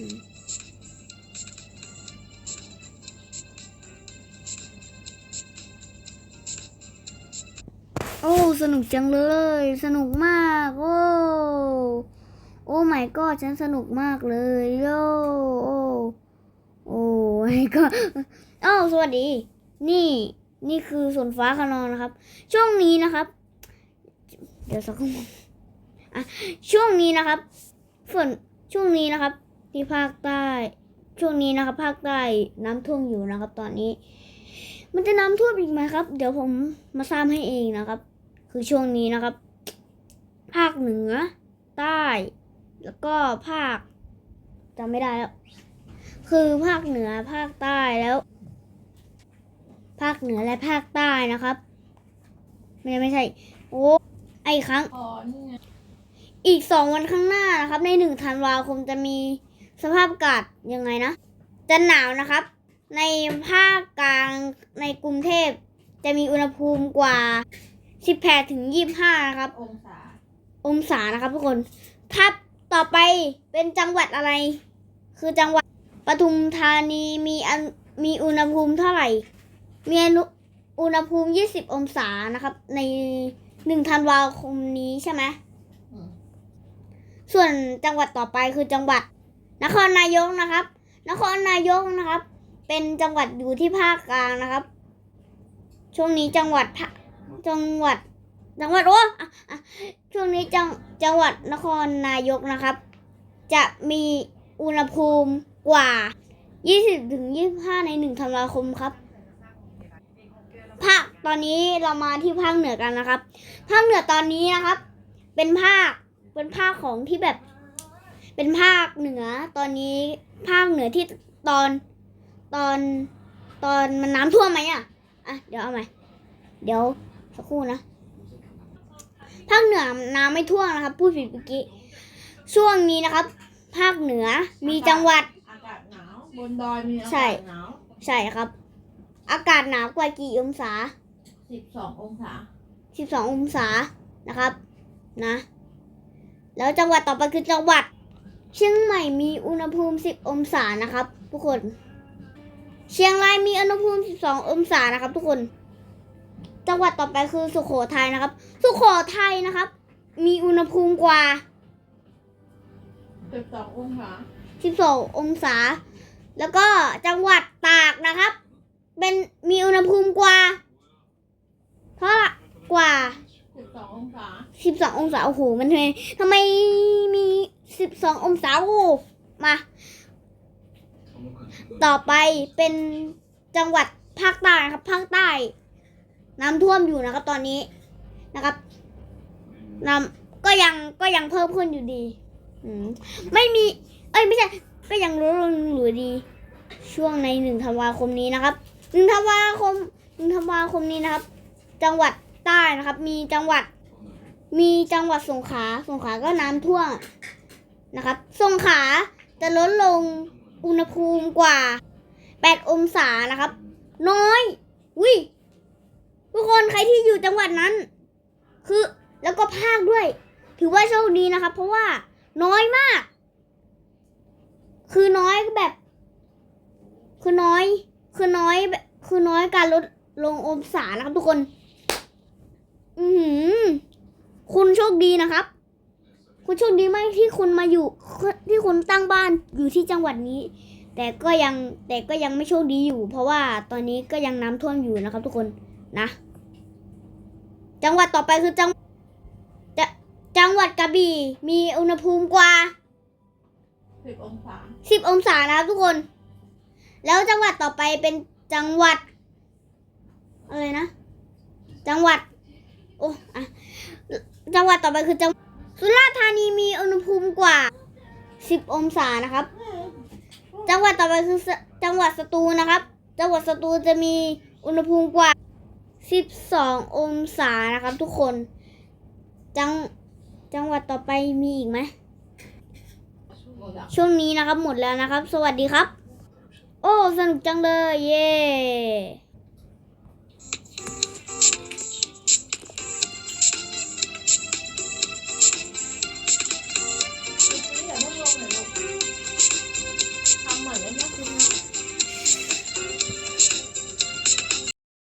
โอ้ สนุกจังเลย สนุกมาก โอ้ โอ้ไม่ก็ฉันสนุกมากเลยโยโอ้โอ้ไม่ก็อ้าวสวัสดี นี่นี่คือสนฟ้าขนองนะครับ ช่วงนี้นะครับ เดี๋ยวสักครู่อะช่วงนี้นะครับ ฝนช่วงนี้นะครับ ที่ภาคใต้ ช่วงนี้นะครับ ภาคใต้น้ำท่วมอยู่นะครับ ตอนนี้ มันจะน้ำท่วมอีกไหมครับ เดี๋ยวผมมาซ้ำให้เองนะครับ คือช่วงนี้นะครับ ภาคเหนือ ใต้ แล้วก็ภาคจำไม่ได้แล้ว คือภาคเหนือภาคใต้แล้ว ภาคเหนือและภาคใต้นะครับ ไม่ไม่ใช่ โอ้ไอครั้งอ๋อนี่ไงอีกสองวันข้างหน้านะครับ ในหนึ่งธันวาคมจะมี สภาพอากาศยังไงนะ จะหนาวนะครับ ในภาคกลางในกรุงเทพจะมีอุณหภูมิกว่า 18ถึง25 นะครับ องศา องศานะครับทุกคนถ้าต่อไปเป็นจังหวัดอะไร คือจังหวัดปทุมธานีมีอันมีอุณหภูมิเท่าไหร่ มีอนุอุณหภูมิ 20 องศานะครับ ในหนึ่งธันวาคมนี้ใช่ไหมอืมส่วนจังหวัดต่อไปคือจังหวัด นครนายกนะครับ นครนายกนะครับ เป็นจังหวัดอยู่ที่ภาคกลางนะครับ ช่วงนี้จังหวัดภาจังหวัด จังหวัดโอ้ช่วงนี้จังจังหวัดนครนายกนะครับ จะมีอุณหภูมิกว่า 20ถึง25 ใน 1 ธันวาคมครับภาคตอนนี้เรามาที่ภาคเหนือกันนะครับ ภาคเหนือตอนนี้นะครับ เป็นภาคเป็นภาคของที่แบบ เป็นภาคเหนือ ตอนนี้ภาคเหนือที่ตอนตอนตอนมันน้ำท่วมไหมอะอะเดี๋ยวเอาใหม่เดี๋ยวสักครู่นะภาคเหนือน้ำไม่ท่วมนะครับ พูดผิดเมื่อกี้ช่วงนี้นะครับ ภาคเหนือมีจังหวัดอากาศหนาวบนดอยมีอาใช่กาศหนาวใช่ครับ อากาศหนาวกว่ากี่องศาสิบสององศา12องศานะครับ นะ แล้วจังหวัดต่อไปคือจังหวัด เชียงใหม่มีอุณหภูมิ 10 องศานะครับ ทุกคน เชียงรายมีอุณหภูมิ 12 องศานะครับ ทุกคน จังหวัดต่อไปคือสุโขทัยนะครับ สุโขทัยนะครับ มีอุณหภูมิกว่าสิบสององศา12 องศา แล้วก็จังหวัดตากนะครับ เป็นมีอุณหภูมิกว่าเท่าไหร่กว่าสิบสององศาสิบสององศาโอ้โหมันทำไมทำไมมี สิบสององศาอ้โหมา ต่อไปเป็นจังหวัดภาคใต้ครับ ภาคใต้ น้ำท่วมอยู่นะครับ ตอนนี้นะครับน้ำก็ยังก็ยังเพิ่มขึ้นอยู่ดีมไม่มี เอ้ยไม่ใช่ ก็ยังลดลงอยู่ดี ช่วงในหนึ่งธันวาคมนี้นะครับหนึ่งธันวาคมหนึ่งธันวาคมนี้นะครับ จังหวัดใต้นะครับ มีจังหวัด มีจังหวัดสงขลาสงขลาก็น้ำท่วม นะครับสงขาจะลดลงอุณหภูมิกว่า 8 องศานะครับ น้อยวิทุกคนใครที่อยู่จังหวัดนั้น คือแล้วก็ภาคด้วย ถือว่าโชคดีนะครับ เพราะว่าน้อยมาก คือน้อยแบบ คือน้อย คือน้อยแบบคือน้อยการลดลงองศานะครับทุกคน อือหือคุณโชคดีนะครับ คุณโชคดีมากที่คุณมาอยู่ที่คุณตั้งบ้านอยู่ที่จังหวัดนี้ แต่ก็ยังแต่ก็ยังไม่โชคดีอยู่ เพราะว่าตอนนี้ก็ยังน้ำท่วมอยู่นะครับทุกคนนะ จังหวัดต่อไปคือจังจะจังหวัดกระบี่มีอุณหภูมิกว่าสิบองศาสิบองศานะครับทุกคน แล้วจังหวัดต่อไปเป็นจังหวัดอะไรนะ จังหวัด โอ้อะจังหวัดต่อไปคือจัง สุราษฎร์ธานีมีอุณหภูมิกว่าสิบองศานะครับ จังหวัดต่อไปคือจังหวัดสตูลนะครับ จังหวัดสตูลจะมีอุณหภูมิกว่าสิบสององศานะครับ ทุกคน จังจังหวัดต่อไปมีอีกไหม ช่วงนี้นะครับหมดแล้วนะครับ สวัสดีครับ โอ้ สนุกจังเลย เย้